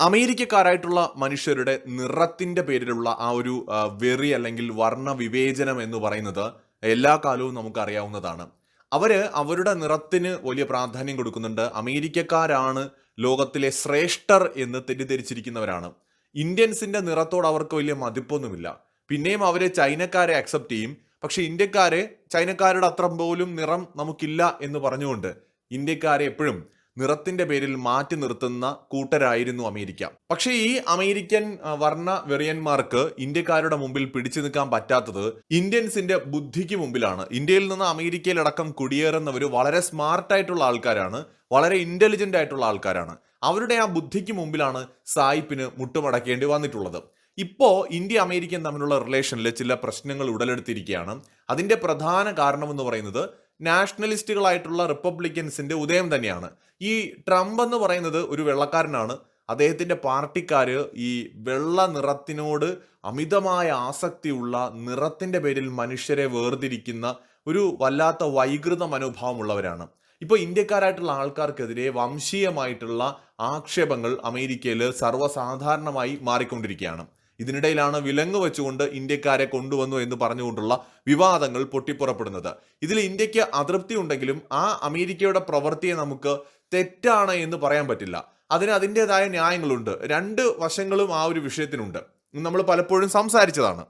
അമേരിക്കക്കാരായിട്ടുള്ള മനുഷ്യരുടെ നിറത്തിന്റെ പേരിലുള്ള ആ ഒരു വെറി അല്ലെങ്കിൽ വർണ വിവേചനം എന്ന് പറയുന്നത് എല്ലാ കാലവും നമുക്കറിയാവുന്നതാണ്. അവർ അവർ അവരുടെ നിറത്തിന് വലിയ പ്രാധാന്യം കൊടുക്കുന്നുണ്ട്. അമേരിക്കക്കാരാണ് ലോകത്തിലെ ശ്രേഷ്ഠർ എന്ന് തെറ്റിദ്ധരിച്ചിരിക്കുന്നവരാണ്. ഇന്ത്യൻസിന്റെ നിറത്തോട് അവർക്ക് വലിയ മതിപ്പൊന്നുമില്ല. പിന്നെയും അവരെ ചൈനക്കാരെ അക്സെപ്റ്റ് ചെയ്യും. പക്ഷെ ഇന്ത്യക്കാരെ ചൈനക്കാരുടെ അത്ര പോലും നിറം നമുക്കില്ല എന്ന് പറഞ്ഞുകൊണ്ട് ഇന്ത്യക്കാരെ എപ്പോഴും നിറത്തിന്റെ പേരിൽ മാറ്റി നിർത്തുന്ന കൂട്ടരായിരുന്നു അമേരിക്ക. പക്ഷേ ഈ അമേരിക്കൻ വർണ വെറിയന്മാർക്ക് ഇന്ത്യക്കാരുടെ മുമ്പിൽ പിടിച്ചു നിൽക്കാൻ പറ്റാത്തത് ഇന്ത്യൻസിന്റെ ബുദ്ധിക്ക് മുമ്പിലാണ്. ഇന്ത്യയിൽ നിന്ന് അമേരിക്കയിലടക്കം കുടിയേറുന്നവർ വളരെ സ്മാർട്ടായിട്ടുള്ള ആൾക്കാരാണ് വളരെ ഇന്റലിജന്റ് ആയിട്ടുള്ള ആൾക്കാരാണ്. അവരുടെ ആ ബുദ്ധിക്ക് മുമ്പിലാണ് സായിപ്പിന് മുട്ടുമടക്കേണ്ടി വന്നിട്ടുള്ളത്. ഇപ്പോ ഇന്ത്യ അമേരിക്കൻ തമ്മിലുള്ള റിലേഷനിൽ ചില പ്രശ്നങ്ങൾ ഉടലെടുത്തിരിക്കുകയാണ്. അതിന്റെ പ്രധാന കാരണമെന്ന് പറയുന്നത് നാഷണലിസ്റ്റുകളായിട്ടുള്ള റിപ്പബ്ലിക്കൻസിന്റെ ഉദയം തന്നെയാണ്. ഈ ട്രംപ് എന്ന് പറയുന്നത് ഒരു വെള്ളക്കാരനാണ്. അദ്ദേഹത്തിന്റെ പാർട്ടിക്കാർ ഈ വെള്ള നിറത്തിനോട് അമിതമായ ആസക്തിയുള്ള നിറത്തിന്റെ പേരിൽ മനുഷ്യരെ വേർതിരിക്കുന്ന ഒരു വല്ലാത്ത വൈകൃത മനോഭാവമുള്ളവരാണ്. ഇപ്പോൾ ഇന്ത്യക്കാരായിട്ടുള്ള ആൾക്കാർക്കെതിരെ വംശീയമായിട്ടുള്ള ആക്ഷേപങ്ങൾ അമേരിക്കയിൽ സർവസാധാരണമായി മാറിക്കൊണ്ടിരിക്കുകയാണ്. ഇതിനിടയിലാണ് വിലങ്ങ് വെച്ചുകൊണ്ട് ഇന്ത്യക്കാരെ കൊണ്ടുവന്നു എന്ന് പറഞ്ഞുകൊണ്ടുള്ള വിവാദങ്ങൾ പൊട്ടിപ്പുറപ്പെടുന്നത്. ഇതിൽ ഇന്ത്യയ്ക്ക് അതൃപ്തി ഉണ്ടെങ്കിലും ആ അമേരിക്കയുടെ പ്രവൃത്തിയെ നമുക്ക് തെറ്റാണ് എന്ന് പറയാൻ പറ്റില്ല. അതിന് അതിന്റെതായ ന്യായങ്ങളുണ്ട്. രണ്ട് വശങ്ങളും ആ ഒരു വിഷയത്തിനുണ്ട്. നമ്മൾ പലപ്പോഴും സംസാരിച്ചതാണ്.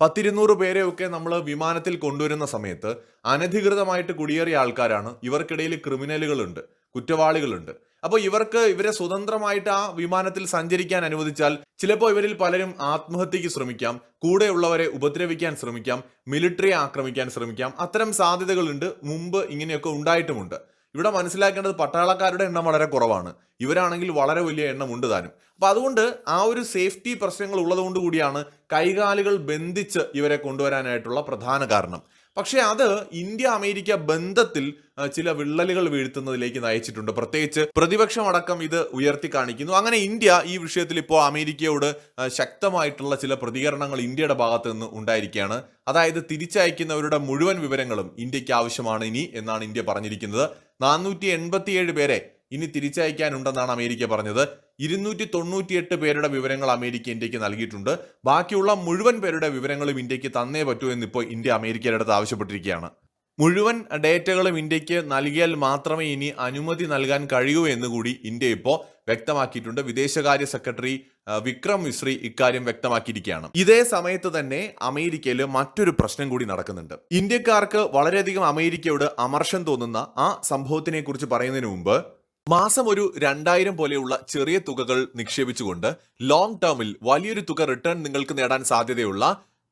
പത്തിരുന്നൂറ് പേരെയൊക്കെ നമ്മൾ വിമാനത്തിൽ കൊണ്ടുവരുന്ന സമയത്ത് അനധികൃതമായിട്ട് കുടിയേറിയ ആൾക്കാരാണ്. ഇവർക്കിടയിൽ ക്രിമിനലുകളുണ്ട് കുറ്റവാളികളുണ്ട്. അപ്പോൾ ഇവർക്ക് ഇവരെ സ്വതന്ത്രമായിട്ട് ആ വിമാനത്തിൽ സഞ്ചരിക്കാൻ അനുവദിച്ചാൽ ചിലപ്പോൾ ഇവരിൽ പലരും ആത്മഹത്യയ്ക്ക് ശ്രമിക്കാം കൂടെയുള്ളവരെ ഉപദ്രവിക്കാൻ ശ്രമിക്കാം മിലിറ്ററിയെ ആക്രമിക്കാൻ ശ്രമിക്കാം. അത്തരം സാധ്യതകളുണ്ട് മുമ്പ് ഇങ്ങനെയൊക്കെ ഉണ്ടായിട്ടുമുണ്ട്. ഇവിടെ മനസ്സിലാക്കേണ്ടത് പട്ടാളക്കാരുടെ എണ്ണം വളരെ കുറവാണ്. ഇവരാണെങ്കിൽ വളരെ വലിയ എണ്ണം ഉണ്ട് താനും. അപ്പൊ അതുകൊണ്ട് ആ ഒരു സേഫ്റ്റി പ്രശ്നങ്ങൾ ഉള്ളതുകൊണ്ട് കൂടിയാണ് കൈകാലുകൾ ബന്ധിച്ച് ഇവരെ കൊണ്ടുവരാനായിട്ടുള്ള പ്രധാന കാരണം. പക്ഷേ അത് ഇന്ത്യ അമേരിക്ക ബന്ധത്തിൽ ചില വിള്ളലുകൾ വീഴ്ത്തുന്നതിലേക്ക് നയിച്ചിട്ടുണ്ട്. പ്രത്യേകിച്ച് പ്രതിപക്ഷമടക്കം ഇത് ഉയർത്തി കാണിക്കുന്നു അങ്ങനെ ഇന്ത്യ ഈ വിഷയത്തിൽ ഇപ്പോൾ അമേരിക്കയോട് ശക്തമായിട്ടുള്ള ചില പ്രതികരണങ്ങൾ ഇന്ത്യയുടെ ഭാഗത്ത് നിന്ന് ഉണ്ടായിരിക്കുകയാണ്. അതായത് തിരിച്ചയക്കുന്നവരുടെ മുഴുവൻ വിവരങ്ങളും ഇന്ത്യയ്ക്ക് ആവശ്യമാണ് ഇനി എന്നാണ് ഇന്ത്യ പറഞ്ഞിരിക്കുന്നത്. നാനൂറ്റി പേരെ ഇനി തിരിച്ചയക്കാനുണ്ടെന്നാണ് അമേരിക്ക പറഞ്ഞത്. ഇരുന്നൂറ്റി തൊണ്ണൂറ്റിയെട്ട് പേരുടെ വിവരങ്ങൾ അമേരിക്ക ഇന്ത്യയ്ക്ക് നൽകിയിട്ടുണ്ട്. ബാക്കിയുള്ള മുഴുവൻ പേരുടെ വിവരങ്ങളും ഇന്ത്യയ്ക്ക് തന്നേ പറ്റൂ എന്നിപ്പോൾ ഇന്ത്യ അമേരിക്കയുടെ അടുത്ത് ആവശ്യപ്പെട്ടിരിക്കുകയാണ്. മുഴുവൻ ഡേറ്റകളും ഇന്ത്യയ്ക്ക് നൽകിയാൽ മാത്രമേ ഇനി അനുമതി നൽകാൻ കഴിയൂ എന്ന് കൂടി ഇന്ത്യ ഇപ്പോൾ വ്യക്തമാക്കിയിട്ടുണ്ട്. വിദേശകാര്യ സെക്രട്ടറി വിക്രം മിശ്രി ഇക്കാര്യം വ്യക്തമാക്കിയിരിക്കുകയാണ്. ഇതേ സമയത്ത് തന്നെ അമേരിക്കയിൽ മറ്റൊരു പ്രശ്നം കൂടി നടക്കുന്നുണ്ട്. ഇന്ത്യക്കാർക്ക് വളരെയധികം അമേരിക്കയോട് അമർഷം തോന്നുന്ന ആ സംഭവത്തിനെ കുറിച്ച് പറയുന്നതിന് മുമ്പ് മാസം ഒരു രണ്ടായിരം പോലെയുള്ള ചെറിയ തുകകൾ നിക്ഷേപിച്ചുകൊണ്ട് ലോങ് ടേമിൽ വലിയൊരു തുക റിട്ടേൺ നിങ്ങൾക്ക് നേടാൻ സാധ്യതയുള്ള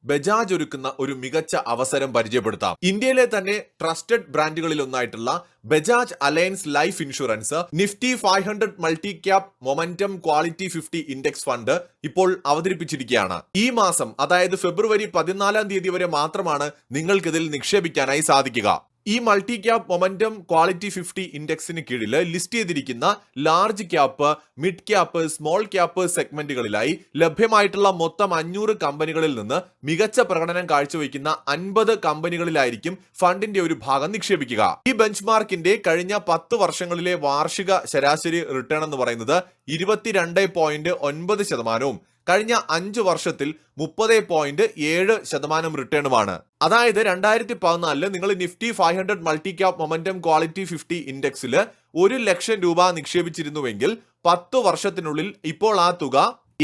ബജാജ് ഒരുക്കുന്ന ഒരു മികച്ച അവസരം പരിചയപ്പെടുത്താം. ഇന്ത്യയിലെ തന്നെ ട്രസ്റ്റഡ് ബ്രാൻഡുകളിൽ ഒന്നായിട്ടുള്ള Bajaj Allianz life insurance Nifty five hundred multi cap momentum quality fifty index fund ഇപ്പോൾ അവതരിപ്പിച്ചിരിക്കുകയാണ്. ഈ മാസം അതായത് ഫെബ്രുവരി പതിനാലാം തീയതി വരെ മാത്രമാണ് നിങ്ങൾക്കിതിൽ നിക്ഷേപിക്കാനായി സാധിക്കുക. ഈ multi cap momentum quality fifty ഇൻഡെക്സിന് കീഴിൽ ലിസ്റ്റ് ചെയ്തിരിക്കുന്ന large cap mid cap small cap സെഗ്മെന്റുകളിലായി ലഭ്യമായിട്ടുള്ള മൊത്തം അഞ്ഞൂറ് കമ്പനികളിൽ നിന്ന് മികച്ച പ്രകടനം കാഴ്ചവെക്കുന്ന അൻപത് കമ്പനികളിലായിരിക്കും ഫണ്ടിന്റെ ഒരു ഭാഗം നിക്ഷേപിക്കുക. ഈ ബെഞ്ച് മാർക്കിന്റെ കഴിഞ്ഞ പത്ത് വർഷങ്ങളിലെ വാർഷിക ശരാശരി റിട്ടേൺ എന്ന് പറയുന്നത് ഇരുപത്തിരണ്ട് പോയിന്റ് ഒൻപത് ശതമാനവും. കഴിഞ്ഞ അഞ്ച് വർഷത്തിൽ മുപ്പത് പോയിന്റ് ഏഴ് ശതമാനം റിട്ടേണുമാണ് അതായത് രണ്ടായിരത്തി പതിനാലിൽ നിങ്ങൾ Nifty five hundred multi cap momentum quality fifty ഇൻഡെക്സിൽ ഒരു ലക്ഷം രൂപ നിക്ഷേപിച്ചിരുന്നുവെങ്കിൽ പത്ത് വർഷത്തിനുള്ളിൽ ഇപ്പോൾ ആ തുക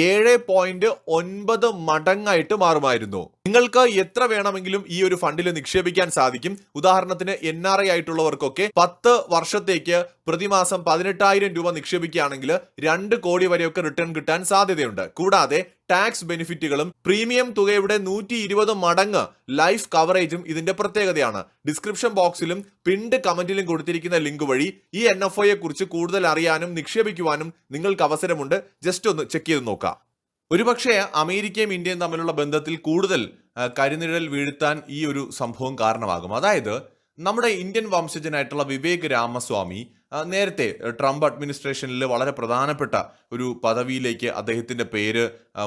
ഏഴ് പോയിന്റ് ഒൻപത് മടങ്ങായിട്ട് മാറുമായിരുന്നു. നിങ്ങൾക്ക് എത്ര വേണമെങ്കിലും ഈ ഒരു ഫണ്ടിൽ നിക്ഷേപിക്കാൻ സാധിക്കും? ഉദാഹരണത്തിന് എൻ ആർ ഐ ആയിട്ടുള്ളവർക്കൊക്കെ പത്ത് വർഷത്തേക്ക് പ്രതിമാസം പതിനെട്ടായിരം രൂപ നിക്ഷേപിക്കുകയാണെങ്കിൽ രണ്ട് കോടി വരെയൊക്കെ റിട്ടേൺ കിട്ടാൻ സാധ്യതയുണ്ട്. കൂടാതെ ടാക്സ് ബെനിഫിറ്റുകളും പ്രീമിയം തുകയുടെ നൂറ്റി ഇരുപത് മടങ്ങ് ലൈഫ് കവറേജും ഇതിന്റെ പ്രത്യേകതയാണ്. ഡിസ്ക്രിപ്ഷൻ ബോക്സിലും പിൻഡ് കമന്റിലും കൊടുത്തിരിക്കുന്ന ലിങ്ക് വഴി ഈ എൻ എഫ് കുറിച്ച് കൂടുതൽ അറിയാനും നിക്ഷേപിക്കുവാനും നിങ്ങൾക്ക് അവസരമുണ്ട്. ജസ്റ്റ് ഒന്ന് ചെക്ക് ചെയ്ത് നോക്കാം. ഒരുപക്ഷെ അമേരിക്കയും ഇന്ത്യയും തമ്മിലുള്ള ബന്ധത്തിൽ കൂടുതൽ കരിനിഴൽ വീഴ്ത്താൻ ഈ ഒരു സംഭവം കാരണമാകും. അതായത് നമ്മുടെ ഇന്ത്യൻ വംശജനായിട്ടുള്ള വിവേക് രാമസ്വാമി നേരത്തെ ട്രംപ് അഡ്മിനിസ്ട്രേഷനിൽ വളരെ പ്രധാനപ്പെട്ട ഒരു പദവിയിലേക്ക് അദ്ദേഹത്തിന്റെ പേര്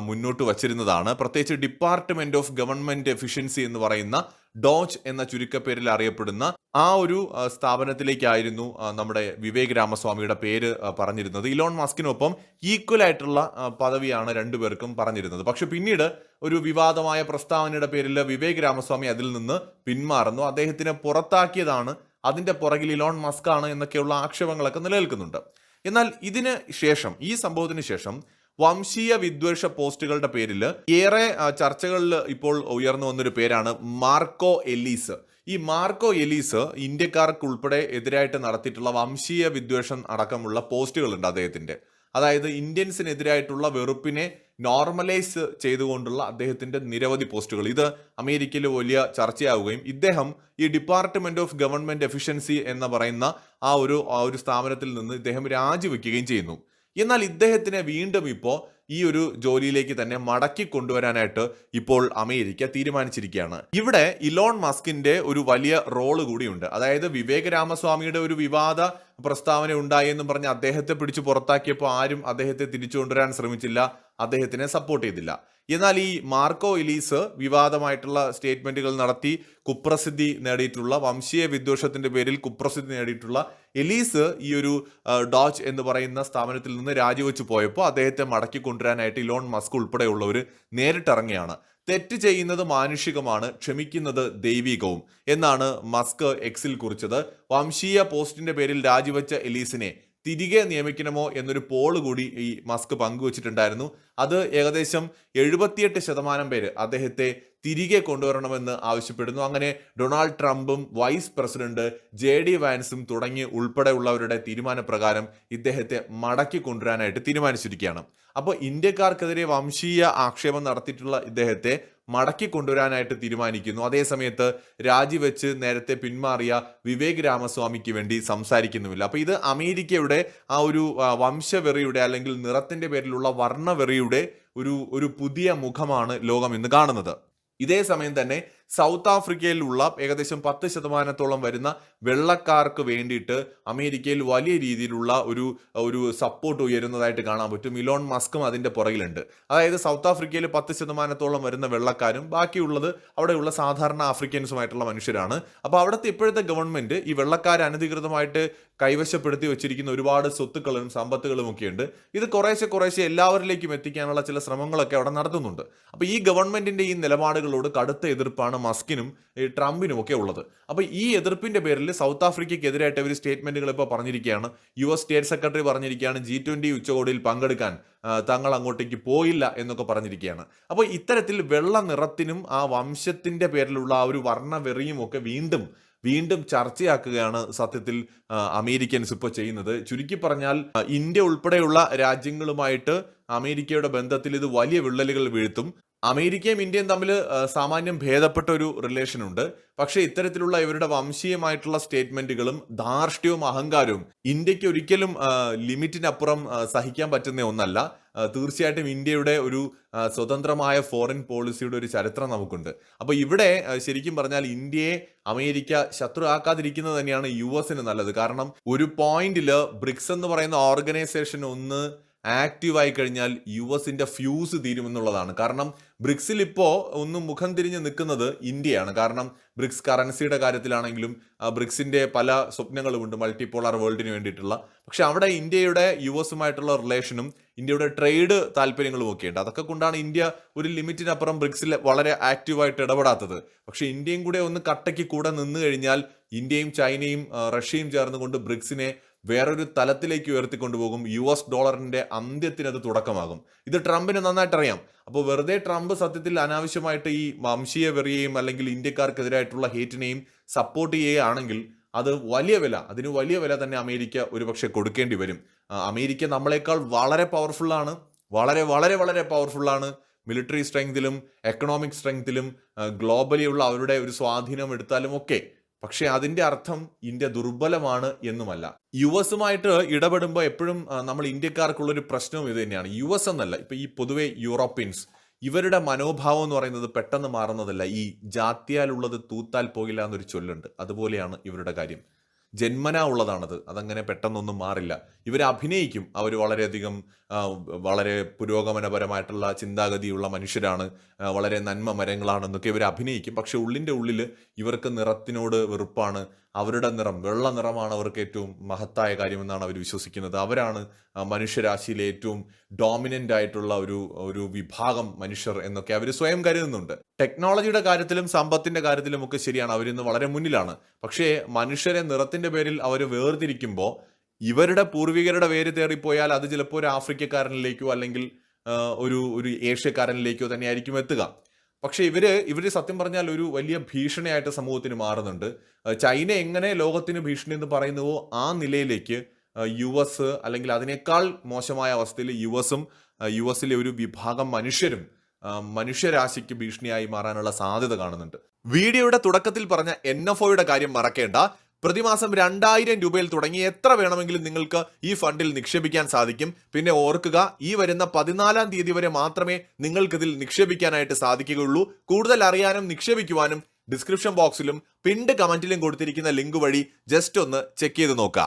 മുന്നോട്ട് വച്ചിരുന്നതാണ്. പ്രത്യേകിച്ച് ഡിപ്പാർട്ട്മെന്റ് ഓഫ് ഗവൺമെന്റ് എഫിഷ്യൻസി എന്ന് പറയുന്ന ഡോജ് എന്ന ചുരുക്കപ്പേരിൽ അറിയപ്പെടുന്ന ആ ഒരു സ്ഥാപനത്തിലേക്കായിരുന്നു നമ്മുടെ വിവേക് രാമസ്വാമിയുടെ പേര് പറഞ്ഞിരുന്നത്. ഇലോൺ മസ്കിനൊപ്പം ഈക്വൽ ആയിട്ടുള്ള പദവിയാണ് രണ്ടുപേർക്കും പറഞ്ഞിരുന്നത്. പക്ഷെ പിന്നീട് ഒരു വിവാദമായ പ്രസ്താവനയുടെ പേരിൽ വിവേക് രാമസ്വാമി അതിൽ നിന്ന് പിന്മാറുന്നു. അദ്ദേഹത്തിനെ പുറത്താക്കിയതാണ് അതിന്റെ പുറകിൽ ഇലോൺ മസ്ക് ആണ് എന്നൊക്കെയുള്ള ആക്ഷേപങ്ങളൊക്കെ നിലനിൽക്കുന്നുണ്ട്. എന്നാൽ ഇതിന് ശേഷം ഈ സംഭവത്തിന് ശേഷം വംശീയ വിദ്വേഷ പോസ്റ്റുകളുടെ പേരിൽ ഏറെ ചർച്ചകളിൽ ഇപ്പോൾ ഉയർന്നു വന്നൊരു പേരാണ് മാർക്കോ എലീസ്. ഈ മാർക്കോ എലീസ് ഇന്ത്യക്കാർക്ക് ഉൾപ്പെടെ എതിരായിട്ട് നടത്തിയിട്ടുള്ള വംശീയ വിദ്വേഷം അടക്കമുള്ള പോസ്റ്റുകളുണ്ട് അദ്ദേഹത്തിന്റെ. അതായത് ഇന്ത്യൻസിനെതിരായിട്ടുള്ള വെറുപ്പിനെ നോർമലൈസ് ചെയ്തുകൊണ്ടുള്ള അദ്ദേഹത്തിന്റെ നിരവധി പോസ്റ്റുകൾ. ഇത് അമേരിക്കയിൽ വലിയ ചർച്ചയാവുകയും ഇദ്ദേഹം ഈ ഡിപ്പാർട്ട്മെന്റ് ഓഫ് ഗവൺമെന്റ് എഫിഷ്യൻസി എന്ന് പറയുന്ന ആ ഒരു ആ ഒരു സ്ഥാപനത്തിൽ നിന്ന് ഇദ്ദേഹം രാജിവെക്കുകയും ചെയ്യുന്നു. എന്നാൽ ഇദ്ദേഹത്തിനെ വീണ്ടും ഇപ്പോൾ ഈ ഒരു ജോലിയിലേക്ക് തന്നെ മടക്കി കൊണ്ടുവരാനായിട്ട് ഇപ്പോൾ അമേരിക്ക തീരുമാനിച്ചിരിക്കുകയാണ്. ഇവിടെ ഇലോൺ മസ്കിന്റെ ഒരു വലിയ റോൾ കൂടിയുണ്ട്. അതായത് വിവേക് രാമസ്വാമിയുടെ ഒരു വിവാദ പ്രസ്താവന ഉണ്ടായി എന്നും പറഞ്ഞ് അദ്ദേഹത്തെ പിടിച്ച് പുറത്താക്കിയപ്പോൾ ആരും അദ്ദേഹത്തെ തിരിച്ചു കൊണ്ടുവരാൻ ശ്രമിച്ചില്ല അദ്ദേഹത്തിനെ സപ്പോർട്ട് ചെയ്തില്ല. എന്നാൽ ഈ മാർക്കോ ഇലീസ് വിവാദമായിട്ടുള്ള സ്റ്റേറ്റ്മെന്റുകൾ നടത്തി കുപ്രസിദ്ധി നേടിയിട്ടുള്ള വംശീയ വിദ്വേഷത്തിന്റെ പേരിൽ കുപ്രസിദ്ധി നേടിയിട്ടുള്ള എലീസ് ഈ ഒരു ഡോച്ച് എന്ന് പറയുന്ന സ്ഥാപനത്തിൽ നിന്ന് രാജിവെച്ച് പോയപ്പോൾ അദ്ദേഹത്തെ മടക്കി കൊണ്ടുവരാനായിട്ട് ഇലോൺ മസ്ക് ഉൾപ്പെടെയുള്ളവർ നേരിട്ടിറങ്ങിയാണ് തെറ്റ് ചെയ്യുന്നത് മാനുഷികമാണ് ക്ഷമിക്കുന്നത് ദൈവികവും എന്നാണ് മസ്ക് എക്സിൽ കുറിച്ചത്. വംശീയ പോസ്റ്റിന്റെ പേരിൽ രാജിവെച്ച എലീസിനെ തിരികെ നിയമിക്കണമോ എന്നൊരു പോൾ കൂടി ഈ മസ്ക് പങ്കുവച്ചിട്ടുണ്ടായിരുന്നു. അത് ഏകദേശം എഴുപത്തിയെട്ട് ശതമാനം പേര് അദ്ദേഹത്തെ തിരികെ കൊണ്ടുവരണമെന്ന് ആവശ്യപ്പെടുന്നു. അങ്ങനെ ഡൊണാൾഡ് ട്രംപും വൈസ് പ്രസിഡന്റ് ജെ ഡി വാൻസും തുടങ്ങി ഉൾപ്പെടെയുള്ളവരുടെ തീരുമാനപ്രകാരം ഇദ്ദേഹത്തെ മടക്കി കൊണ്ടുവരാനായിട്ട് തീരുമാനിച്ചിരിക്കുകയാണ്. അപ്പോൾ ഇന്ത്യക്കാർക്കെതിരെ വംശീയ ആക്ഷേപം നടത്തിയിട്ടുള്ള ഇദ്ദേഹത്തെ മടക്കി കൊണ്ടുവരാനായിട്ട് തീരുമാനിക്കുന്നു. അതേസമയത്ത് രാജിവെച്ച് നേരത്തെ പിന്മാറിയ വിവേക് രാമസ്വാമിക്ക് വേണ്ടി സംസാരിക്കുന്നുമില്ല. അപ്പോൾ ഇത് അമേരിക്കയുടെ ആ ഒരു വംശവെറിയുടെ അല്ലെങ്കിൽ നിറത്തിന്റെ പേരിലുള്ള വർണവെറിയുടെ ഒരു ഒരു പുതിയ മുഖമാണ് ലോകം ഇന്ന് കാണുന്നത്. ഇതേ സമയം തന്നെ സൗത്ത് ആഫ്രിക്കയിലുള്ള ഏകദേശം പത്ത് ശതമാനത്തോളം വരുന്ന വെള്ളക്കാർക്ക് വേണ്ടിയിട്ട് അമേരിക്കയിൽ വലിയ രീതിയിലുള്ള ഒരു ഒരു സപ്പോർട്ട് ഉയരുന്നതായിട്ട് കാണാൻ പറ്റും. ഇലോൺ മസ്കും അതിന്റെ പുറകിലുണ്ട്. അതായത് സൗത്ത് ആഫ്രിക്കയിൽ പത്ത് ശതമാനത്തോളം വരുന്ന വെള്ളക്കാരും ബാക്കിയുള്ളത് അവിടെയുള്ള സാധാരണ ആഫ്രിക്കൻസുമായിട്ടുള്ള മനുഷ്യരാണ്. അപ്പോൾ അവിടുത്തെ ഇപ്പോഴത്തെ ഗവൺമെന്റ് ഈ വെള്ളക്കാർ അനധികൃതമായിട്ട് കൈവശപ്പെടുത്തി വെച്ചിരിക്കുന്ന ഒരുപാട് സ്വത്തുക്കളും സമ്പത്തുകളും ഒക്കെ ഉണ്ട് ഇത് കുറേശ്ശെ കുറേശ്ശെ എല്ലാവരിലേക്കും എത്തിക്കാനുള്ള ചില ശ്രമങ്ങളൊക്കെ അവിടെ നടത്തുന്നുണ്ട്. അപ്പോൾ ഈ ഗവൺമെന്റിന്റെ ഈ നിലപാടുകളോട് കടുത്ത എതിർപ്പാണ് മസ്കിനും ഈ ട്രംപിനും ഒക്കെ ഉള്ളത്. അപ്പോൾ ഈ എതിർപ്പിന്റെ പേരിൽ സൗത്ത് ആഫ്രിക്കയ്ക്കെതിരായിട്ട് അവർ സ്റ്റേറ്റ്മെന്റുകൾ ഇപ്പോൾ പറഞ്ഞിരിക്കുകയാണ്. യു എസ് സ്റ്റേറ്റ് സെക്രട്ടറി പറഞ്ഞിരിക്കുകയാണ് ജി ട്വന്റി ഉച്ചകോടിയിൽ പങ്കെടുക്കാൻ തങ്ങൾ അങ്ങോട്ടേക്ക് പോയില്ല എന്നൊക്കെ പറഞ്ഞിരിക്കുകയാണ്. അപ്പോൾ ഇത്തരത്തിൽ വെള്ള നിറത്തിനും ആ വംശത്തിന്റെ പേരിലുള്ള ആ ഒരു വർണവെറിയും ഒക്കെ വീണ്ടും വീണ്ടും ചർച്ചയാക്കുകയാണ് സത്യത്തിൽ അമേരിക്കൻസ് ഇപ്പോൾ ചെയ്യുന്നത്. ചുരുക്കി പറഞ്ഞാൽ ഇന്ത്യ ഉൾപ്പെടെയുള്ള രാജ്യങ്ങളുമായിട്ട് അമേരിക്കയുടെ ബന്ധത്തിൽ ഇത് വലിയ വിള്ളലുകൾ വീഴ്ത്തും. അമേരിക്കയും ഇന്ത്യയും തമ്മിൽ സാമാന്യം ഭേദപ്പെട്ട ഒരു റിലേഷൻ ഉണ്ട്. പക്ഷേ ഇത്തരത്തിലുള്ള ഇവരുടെ വംശീയമായിട്ടുള്ള സ്റ്റേറ്റ്മെന്റുകളും ധാർഷ്ട്യവും അഹങ്കാരവും ഇന്ത്യയ്ക്ക് ഒരിക്കലും ലിമിറ്റിനപ്പുറം സഹിക്കാൻ പറ്റുന്ന ഒന്നല്ല. തീർച്ചയായിട്ടും ഇന്ത്യയുടെ ഒരു സ്വതന്ത്രമായ ഫോറിൻ പോളിസിയുടെ ഒരു ചരിത്രം നമുക്കുണ്ട്. അപ്പോൾ ഇവിടെ ശരിക്കും പറഞ്ഞാൽ ഇന്ത്യയെ അമേരിക്ക ശത്രു ആക്കാതിരിക്കുന്നത് തന്നെയാണ് യു എസിന് നല്ലത്. കാരണം ഒരു പോയിന്റിൽ ബ്രിക്സ് എന്ന് പറയുന്ന ഓർഗനൈസേഷൻ ഒന്ന് ആക്റ്റീവ് ആയി കഴിഞ്ഞാൽ യു എസിന്റെ ഫ്യൂസ് തീരുമെന്നുള്ളതാണ്. കാരണം ബ്രിക്സിൽ ഇപ്പോൾ ഒന്ന് മുഖം തിരിഞ്ഞ് നിൽക്കുന്നത് ഇന്ത്യയാണ്. കാരണം ബ്രിക്സ് കറൻസിയുടെ കാര്യത്തിലാണെങ്കിലും ബ്രിക്സിന്റെ പല സ്വപ്നങ്ങളുമുണ്ട് മൾട്ടിപോളാർ വേൾഡിന് വേണ്ടിയിട്ടുള്ള. പക്ഷെ അവിടെ ഇന്ത്യയുടെ യു എസുമായിട്ടുള്ള റിലേഷനും ഇന്ത്യയുടെ ട്രേഡ് താല്പര്യങ്ങളും ഒക്കെ ഉണ്ട് അതൊക്കെ കൊണ്ടാണ് ഇന്ത്യ ഒരു ലിമിറ്റിനപ്പുറം ബ്രിക്സിൽ വളരെ ആക്റ്റീവായിട്ട് ഇടപെടാത്തത്. പക്ഷെ ഇന്ത്യയും കൂടെ ഒന്ന് കട്ടയ്ക്ക് കൂടെ നിന്ന് കഴിഞ്ഞാൽ ഇന്ത്യയും ചൈനയും റഷ്യയും ചേർന്നുകൊണ്ട് ബ്രിക്സിനെ വേറൊരു തലത്തിലേക്ക് ഉയർത്തിക്കൊണ്ടുപോകും. യു എസ് ഡോളറിന്റെ അന്ത്യത്തിന് അത് തുടക്കമാകും. ഇത് ട്രംപിന് നന്നായിട്ട് അറിയാം അപ്പോൾ വെറുതെ ട്രംപ് സത്യത്തിൽ അനാവശ്യമായിട്ട് ഈ വംശീയ വെറിയെയും അല്ലെങ്കിൽ ഇന്ത്യക്കാർക്കെതിരായിട്ടുള്ള ഹേറ്റിനെയും സപ്പോർട്ട് ചെയ്യുകയാണെങ്കിൽ അത് വലിയ വില അതിന് വലിയ വില തന്നെ അമേരിക്ക ഒരുപക്ഷെ കൊടുക്കേണ്ടി വരും. അമേരിക്ക നമ്മളെക്കാൾ വളരെ പവർഫുള്ളാണ് വളരെ വളരെ വളരെ പവർഫുള്ളാണ് മിലിറ്ററി സ്ട്രെങ്തിലും എക്കണോമിക് സ്ട്രെങ്തിലും ഗ്ലോബലി ഉള്ള അവരുടെ ഒരു സ്വാധീനം എടുത്താലും ഒക്കെ പക്ഷേ അതിന്റെ അർത്ഥം ഇന്ത്യ ദുർബലമാണ് എന്നുമല്ല. യു എസുമായിട്ട് ഇടപെടുമ്പോൾ എപ്പോഴും നമ്മൾ ഇന്ത്യക്കാർക്കുള്ള ഒരു പ്രശ്നവും ഇത് തന്നെയാണ്. യു എസ് എന്നല്ല ഇപ്പൊ ഈ പൊതുവെ യൂറോപ്യൻസ് ഇവരുടെ മനോഭാവം എന്ന് പറയുന്നത് പെട്ടെന്ന് മാറുന്നതല്ല. ഈ ജാത്യാലുള്ളത് തൂത്താൽ പോകില്ല എന്നൊരു ചൊല്ലുണ്ട്. അതുപോലെയാണ് ഇവരുടെ കാര്യം. ജന്മനാ ഉള്ളതാണത്. അതങ്ങനെ പെട്ടെന്നൊന്നും മാറില്ല. ഇവർ അഭിനയിക്കും. അവർ വളരെയധികം വളരെ പുരോഗമനപരമായിട്ടുള്ള ചിന്താഗതിയുള്ള മനുഷ്യരാണ്. വളരെ നന്മ മരങ്ങളാണെന്നൊക്കെ ഇവർ അഭിനയിക്കും. പക്ഷെ ഉള്ളിന്റെ ഉള്ളിൽ ഇവർക്ക് നിറത്തിനോട് വെറുപ്പാണ്. അവരുടെ നിറം വെള്ള നിറമാണ് അവർക്ക് ഏറ്റവും മഹത്തായ കാര്യമെന്നാണ് അവർ വിശ്വസിക്കുന്നത്. അവരാണ് മനുഷ്യരാശിയിലെ ഏറ്റവും ഡോമിനന്റ് ആയിട്ടുള്ള ഒരു ഒരു വിഭാഗം മനുഷ്യർ എന്നൊക്കെ അവർ സ്വയം കരുതുന്നുണ്ട്. ടെക്നോളജിയുടെ കാര്യത്തിലും സമ്പത്തിന്റെ കാര്യത്തിലും ഒക്കെ ശരിയാണ്. അവരിന്ന് വളരെ മുന്നിലാണ്. പക്ഷേ മനുഷ്യരെ നിറത്തിന്റെ പേരിൽ അവർ വേർതിരിക്കുമ്പോൾ ഇവരുടെ പൂർവികരുടെ പേര് തേറിപ്പോയാൽ അത് ചിലപ്പോൾ ഒരു ആഫ്രിക്കക്കാരനിലേക്കോ അല്ലെങ്കിൽ ഒരു ഒരു ഏഷ്യക്കാരനിലേക്കോ തന്നെയായിരിക്കും എത്തുക. പക്ഷേ ഇവർ ഇവർ സത്യം പറഞ്ഞാൽ ഒരു വലിയ ഭീഷണിയായിട്ട് സമൂഹത്തിന് മാറുന്നുണ്ട്. ചൈന എങ്ങനെ ലോകത്തിന് ഭീഷണി എന്ന് പറയുന്നുവോ ആ നിലയിലേക്ക് യു എസ് അല്ലെങ്കിൽ അതിനേക്കാൾ മോശമായ അവസ്ഥയിൽ യു എസും യു എസിലെ ഒരു വിഭാഗം മനുഷ്യരും മനുഷ്യരാശിക്ക് ഭീഷണിയായി മാറാനുള്ള സാധ്യത കാണുന്നുണ്ട്. വീഡിയോയുടെ തുടക്കത്തിൽ പറഞ്ഞ എൻ എഫ് ഒയുടെ കാര്യം മറക്കേണ്ട. പ്രതിമാസം രണ്ടായിരം രൂപയിൽ തുടങ്ങി എത്ര വേണമെങ്കിലും നിങ്ങൾക്ക് ഈ ഫണ്ടിൽ നിക്ഷേപിക്കാൻ സാധിക്കും. പിന്നെ ഓർക്കുക ഈ വരുന്ന പതിനാലാം തീയതി വരെ മാത്രമേ നിങ്ങൾക്കിതിൽ നിക്ഷേപിക്കാനായിട്ട് സാധിക്കുകയുള്ളൂ. കൂടുതൽ അറിയാനും നിക്ഷേപിക്കുവാനും ഡിസ്ക്രിപ്ഷൻ ബോക്സിലും പിൻഡ് കമന്റിലും കൊടുത്തിരിക്കുന്ന ലിങ്ക് വഴി ജസ്റ്റ് ഒന്ന് ചെക്ക് ചെയ്ത് നോക്കുക